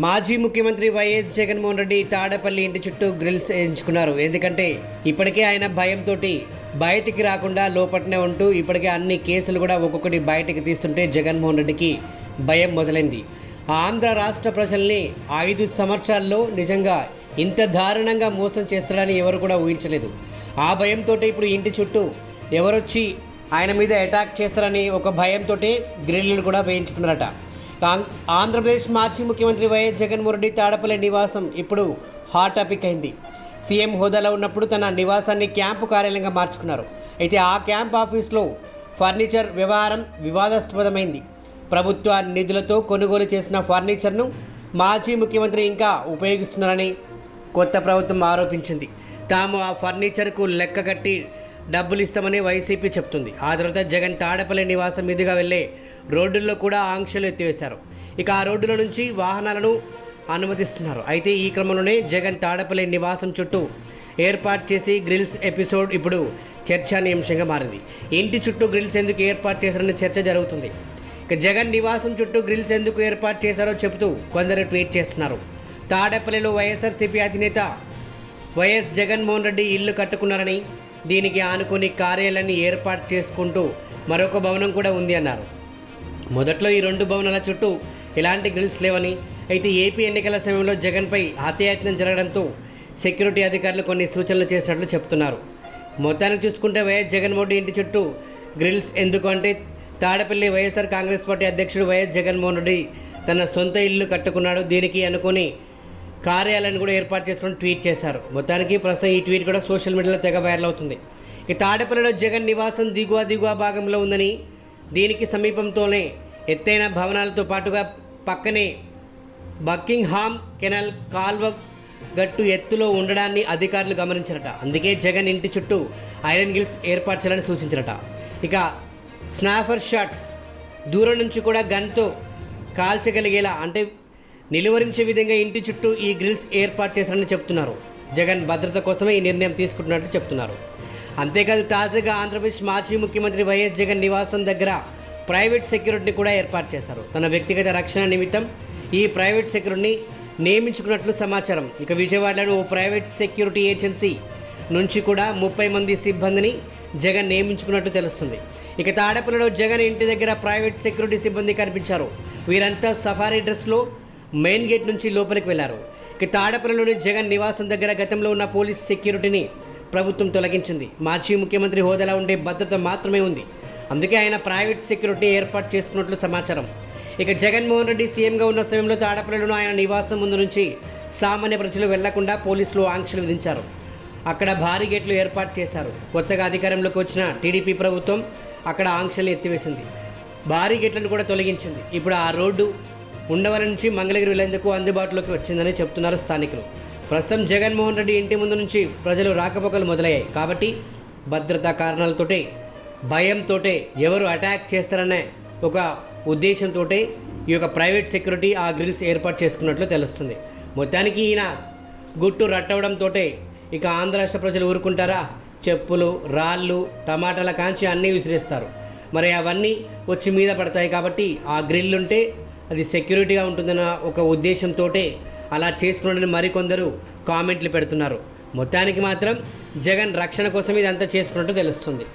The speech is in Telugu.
మాజీ ముఖ్యమంత్రి వైఎస్ జగన్మోహన్ రెడ్డి తాడపల్లి ఇంటి చుట్టూ గ్రిల్స్ ఎంచుకున్నారు ఎందుకంటే ఇప్పటికే ఆయన భయంతో బయటికి రాకుండా లోపట్నే ఉంటూ ఇప్పటికే అన్ని కేసులు కూడా ఒక్కొక్కటి బయటికి తీస్తుంటే జగన్మోహన్ రెడ్డికి భయం మొదలైంది. ఆంధ్ర రాష్ట్ర ప్రజల్ని ఐదు సంవత్సరాల్లో నిజంగా ఇంత దారుణంగా మోసం చేస్తాడని ఎవరు కూడా ఊహించలేదు. ఆ భయంతో ఇప్పుడు ఇంటి చుట్టూ ఎవరొచ్చి ఆయన మీద అటాక్ చేస్తారని ఒక భయంతో గ్రిల్లు కూడా వేయించుకున్నారట. ఆంధ్రప్రదేశ్ మాజీ ముఖ్యమంత్రి వైఎస్ జగన్మోహన్ రెడ్డి తాడపల్లి నివాసం ఇప్పుడు హాట్ టాపిక్ అయింది. సీఎం హోదాలో ఉన్నప్పుడు తన నివాసాన్ని క్యాంపు కార్యాలయంగా మార్చుకున్నారు. అయితే ఆ క్యాంప్ ఆఫీస్లో ఫర్నిచర్ వ్యవహారం వివాదాస్పదమైంది. ప్రభుత్వ నిధులతో కొనుగోలు చేసిన ఫర్నిచర్ను మాజీ ముఖ్యమంత్రి ఇంకా ఉపయోగిస్తున్నారని కొత్త ప్రభుత్వం ఆరోపించింది. తాము ఆ ఫర్నిచర్కు లెక్క కట్టి డబ్బులు ఇస్తామని వైసీపీ చెప్తుంది. ఆ తర్వాత జగన్ తాడపల్లి నివాసం మీదుగా వెళ్ళే రోడ్డుల్లో కూడా ఆంక్షలు ఎత్తివేశారు. ఇక ఆ రోడ్డుల నుంచి వాహనాలను అనుమతిస్తున్నారు. అయితే ఈ క్రమంలోనే జగన్ తాడపల్లి నివాసం చుట్టూ ఏర్పాటు చేసి గ్రిల్స్ ఎపిసోడ్ ఇప్పుడు చర్చానీయాంశంగా మారింది. ఇంటి చుట్టూ గ్రిల్స్ ఎందుకు ఏర్పాటు చేశారని చర్చ జరుగుతుంది. ఇక జగన్ నివాసం చుట్టూ గ్రిల్స్ ఎందుకు ఏర్పాటు చేశారో చెబుతూ కొందరు ట్వీట్ చేస్తున్నారు. తాడపల్లిలో వైఎస్ఆర్సీపీ అధినేత వైఎస్ జగన్మోహన్ రెడ్డి ఇల్లు కట్టుకున్నారని దీనికి ఆనుకుని కార్యాలయాన్ని ఏర్పాటు చేసుకుంటూ మరొక భవనం కూడా ఉంది అన్నారు. మొదట్లో ఈ రెండు భవనాల చుట్టూ ఎలాంటి గ్రిల్స్ లేవని అయితే ఏపీ ఎన్నికల సమయంలో జగన్పై హత్యాయత్నం జరగడంతో సెక్యూరిటీ అధికారులు కొన్ని సూచనలు చేసినట్లు చెప్తున్నారు. మొత్తానికి చూసుకుంటే వైఎస్ జగన్మోహన్ ఇంటి చుట్టూ గ్రిల్స్ ఎందుకు అంటే తాడపల్లి వైఎస్ఆర్ కాంగ్రెస్ పార్టీ అధ్యక్షుడు వైఎస్ జగన్మోహన్ రెడ్డి తన సొంత ఇల్లు కట్టుకున్నాడు. దీనికి అనుకుని కార్యాలయాన్ని కూడా ఏర్పాటు చేసుకుని ట్వీట్ చేశారు. మొత్తానికి ప్రస్తుతం ఈ ట్వీట్ కూడా సోషల్ మీడియాలో తెగ వైరల్ అవుతుంది. ఇక తాడపల్లిలో జగన్ నివాసం దిగువ దిగువ భాగంలో ఉందని దీనికి సమీపంతోనే ఎత్తైన భవనాలతో పాటుగా పక్కనే బక్కింగ్హామ్ కెనల్ కాల్వ గట్టు ఎత్తులో ఉండడాన్ని అధికారులు గమనించారట. అందుకే జగన్ ఇంటి చుట్టూ ఐరన్ గిల్స్ ఏర్పాటు చేయాలని సూచించారట. ఇక స్నాఫర్ షాట్స్ దూరం నుంచి కూడా గన్తో కాల్చగలిగేలా అంటే నిలువరించే విధంగా ఇంటి చుట్టూ ఈ గ్రిల్స్ ఏర్పాటు చేశారని చెప్తున్నారు. జగన్ భద్రత కోసమే ఈ నిర్ణయం తీసుకుంటున్నట్టు చెప్తున్నారు. అంతేకాదు తాజాగా ఆంధ్రప్రదేశ్ మాజీ ముఖ్యమంత్రి వైఎస్ జగన్ నివాసం దగ్గర ప్రైవేట్ సెక్యూరిటీని కూడా ఏర్పాటు చేశారు. తన వ్యక్తిగత రక్షణ నిమిత్తం ఈ ప్రైవేట్ సెక్యూరిటీని నియమించుకున్నట్లు సమాచారం. ఇక విజయవాడలోని ఓ ప్రైవేట్ సెక్యూరిటీ ఏజెన్సీ నుంచి కూడా ముప్పై మంది సిబ్బందిని జగన్ నియమించుకున్నట్టు తెలుస్తుంది. ఇక తాడపల్లిలో జగన్ ఇంటి దగ్గర ప్రైవేట్ సెక్యూరిటీ సిబ్బంది కనిపించారు. వీరంతా సఫారీ డ్రెస్లో మెయిన్ గేట్ నుంచి లోపలికి వెళ్ళారు. ఇక తాడపల్లిలోని జగన్ నివాసం దగ్గర గతంలో ఉన్న పోలీస్ సెక్యూరిటీని ప్రభుత్వం తొలగించింది. మాజీ ముఖ్యమంత్రి హోదాలో ఉండే భద్రత మాత్రమే ఉంది. అందుకే ఆయన ప్రైవేట్ సెక్యూరిటీ ఏర్పాటు చేసుకున్నట్లు సమాచారం. ఇక జగన్మోహన్ రెడ్డి సీఎంగా ఉన్న సమయంలో తాడపల్లిలోని ఆయన నివాసం ముందు నుంచి సామాన్య ప్రజలు వెళ్ళకుండా పోలీసులు ఆంక్షలు విధించారు. అక్కడ భారీ గేట్లు ఏర్పాటు చేశారు. కొత్తగా అధికారంలోకి వచ్చిన టీడీపీ ప్రభుత్వం అక్కడ ఆంక్షలు ఎత్తివేసింది. భారీ గేట్లను కూడా తొలగించింది. ఇప్పుడు ఆ రోడ్డు ఉండవల నుంచి మంగళగిరి వెళ్ళేందుకు అందుబాటులోకి వచ్చిందని చెప్తున్నారు స్థానికులు. ప్రస్తుతం జగన్మోహన్ రెడ్డి ఇంటి ముందు నుంచి ప్రజలు రాకపోకలు మొదలయ్యాయి. కాబట్టి భద్రతా కారణాలతోటే భయంతోటే ఎవరు అటాక్ చేస్తారనే ఒక ఉద్దేశంతో ఈ యొక్క ప్రైవేట్ సెక్యూరిటీ ఆ గ్రిల్స్ ఏర్పాటు చేసుకున్నట్లు తెలుస్తుంది. మొత్తానికి ఈయన గుట్టు రట్టవడంతో ఇక ఆంధ్ర రాష్ట్ర ప్రజలు ఊరుకుంటారా? చెప్పులు రాళ్ళు టమాటాల కాంచి అన్నీ విసిరేస్తారు. మరి అవన్నీ వచ్చి మీద పడతాయి కాబట్టి ఆ గ్రిల్ ఉంటే అది సెక్యూరిటీగా ఉంటుందన్న ఒక ఉద్దేశంతో అలా చేసుకున్నాడని మరికొందరు కామెంట్లు పెడుతున్నారు. మొత్తానికి మాత్రం జగన్ రక్షణ కోసం ఇదంతా చేసుకున్నట్టు తెలుస్తుంది.